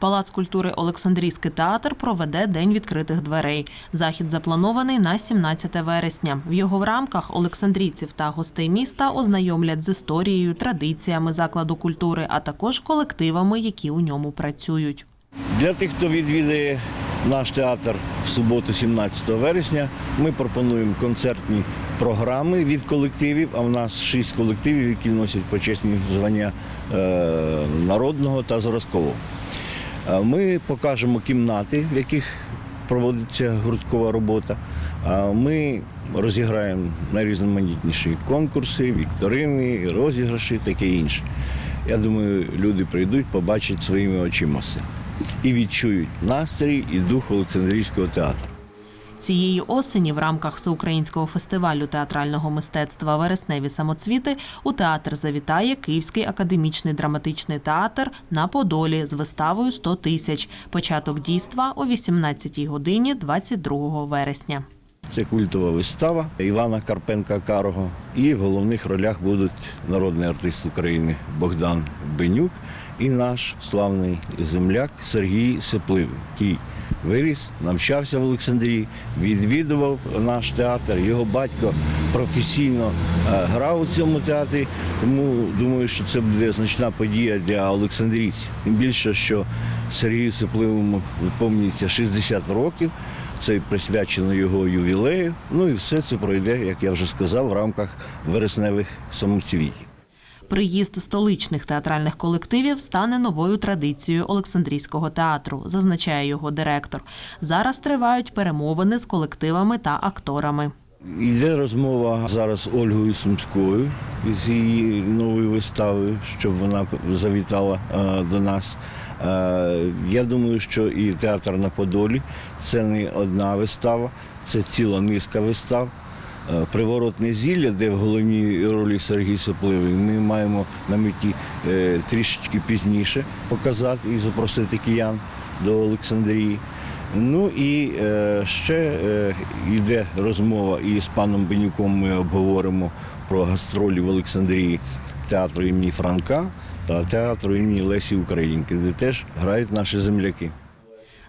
Палац культури Олександрійський театр проведе День відкритих дверей. Захід запланований на 17 вересня. В його рамках олександрійців та гостей міста ознайомлять з історією, традиціями закладу культури, а також колективами, які у ньому працюють. Для тих, хто відвідає наш театр в суботу, 17 вересня, ми пропонуємо концертні програми від колективів. А в нас шість колективів, які носять почесні звання е, народного та зразкового. Ми покажемо кімнати, в яких проводиться грудкова робота. Ми розіграємо найрізноманітніші конкурси, вікторини, розіграші, таке інше. Я думаю, люди прийдуть, побачать своїми очима все. І відчують настрій і дух Олександрійського театру. Цієї осені в рамках всеукраїнського фестивалю театрального мистецтва Вересневі самоцвіти у театр завітає Київський академічний драматичний театр на Подолі з виставою «100 тисяч. Початок дійства о 18 годині 22 вересня. Це культова вистава Івана Карпенка Карого. І в головних ролях будуть народний артист України Богдан Бенюк і наш славний земляк Сергій Сепливий, який виріс, навчався в Олександрії, відвідував наш театр. Його батько професійно е, грав у цьому театрі. Тому думаю, що це буде значна подія для олександрійців. Тим більше, що Сергію Сепливому виповнюється 60 років. Це присвячено його ювілею. Ну і все це пройде, як я вже сказав, в рамках вересневих самоцвітів. Приїзд столичних театральних колективів стане новою традицією Олександрійського театру, зазначає його директор. Зараз тривають перемовини з колективами та акторами. Йде розмова зараз з Ольгою Сумською з її новою виставою, щоб вона завітала е, до нас. Е, Я думаю, що і театр на Подолі це не одна вистава, це ціла низка вистав. Е, Приворотне зілля, де в головній ролі Сергій Сопливий, ми маємо на меті е, трішечки пізніше показати і запросити киян до Олександрії. Ну і е, ще йде розмова і з паном Бенюком ми обговоримо про гастролі в Олександрії театру імені Франка та театру імені Лесі Українки, де теж грають наші земляки.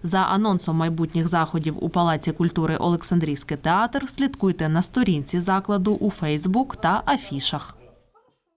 За анонсом майбутніх заходів у Палаці культури Олександрійський театр слідкуйте на сторінці закладу у Фейсбук та афішах.